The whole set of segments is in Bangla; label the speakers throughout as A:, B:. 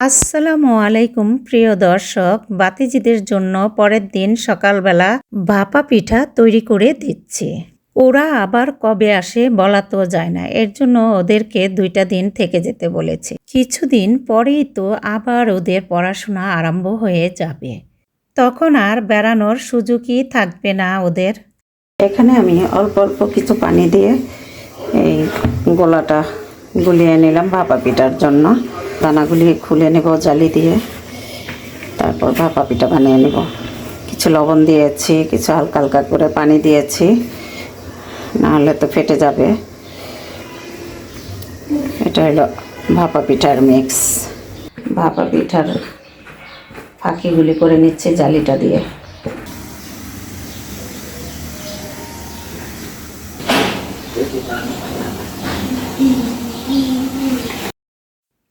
A: আসসালামু আলাইকুম, প্রিয় দর্শক। বাতিজিদের জন্য পরের দিন সকালবেলা ভাপা পিঠা তৈরি করে দিচ্ছি। ওরা আবার কবে আসে বলা তো যায় না। এর জন্য ওদেরকে দুইটা দিন থেকে যেতে বলেছে। কিছুদিন পরেই তো আবার ওদের পড়াশোনা আরম্ভ হয়ে যাবে। তখন আর বেড়ানোর সুযোগই থাকবে না ওদের।
B: এখানে আমি অল্প অল্প কিছু পানি দিয়ে এই গোলাটা গুলিয়ে নিলাম ভাপা পিঠার জন্য। দানাগুলি খুলে নেব, জালি দিয়ে। তারপর ভাপা পিঠা বানিয়ে নেব। কিছু লবণ দিয়েছি, কিছু হালকা হালকা করে পানি দিয়েছি। নাহলে তো ফেটে যাবে। এটা হলো ভাপা পিঠার মিক্স ভাপা পিঠার ফাঁকিগুলি করে নিচ্ছে জালিটা দিয়ে।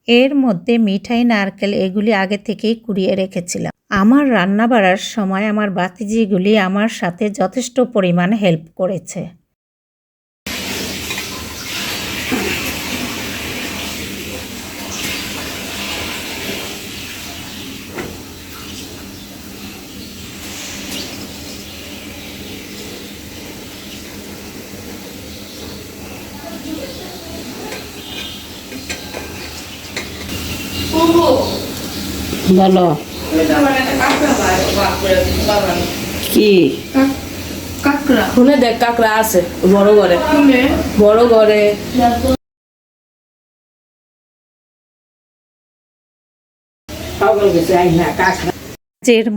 A: এর মধ্যে মিঠাই, নারকেল এগুলি আগে থেকেই কুড়িয়ে রেখেছিলাম। আমার রান্না বাড়ার সময় আমার বাতিজিগুলি আমার সাথে যথেষ্ট পরিমাণ হেল্প করেছে।
B: বলো। কি?
C: কাকড়া। শুনে দেখ কাকড়া আছে বড় ঘরে। বড় ঘরে।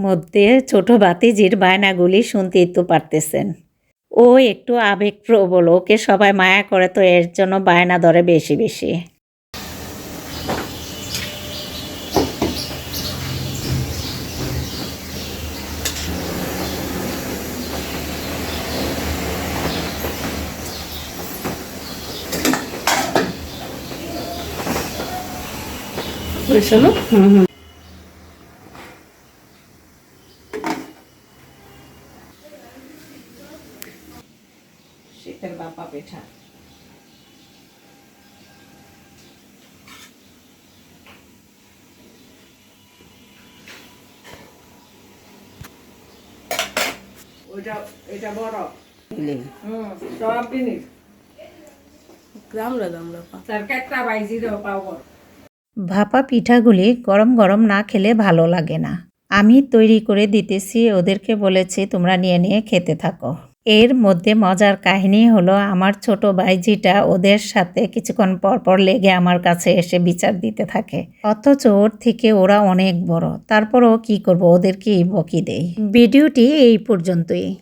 A: মধ্যে ছোট বাতিজির বায়নাগুলি শুনতেই তো পারতেছেন। ও একটু আবেগপ্রবল ওকে সবাই মায়া করে তো এর জন্য বায়না ধরে বেশি বেশি।
C: শোনো
B: শীতের বাপা পিঠা।
C: ওইটা এটা বড়। হুম সব জিনিস। গ্রামরা দামরা পা। তার কাকড়া বাইজি দাও পাও
A: ভাপা পিঠাগুলি গরম গরম না খেলে ভালো লাগে না। আমি তৈরি করে দিতেছি, ওদেরকে বলেছি, তোমরা নিয়ে নিয়ে খেতে থাকো। এর মধ্যে মজার কাহিনী হলো, আমার ছোট ভাইজিটা ওদের সাথে কিছুক্ষণ পর পর লেগে আমার কাছে এসে বিচার দিতে থাকে। অথচ ওর থেকে ওরা অনেক বড়। তারপরও কি করব ওদেরকেই বকি দেই। ভিডিওটি এই পর্যন্তই।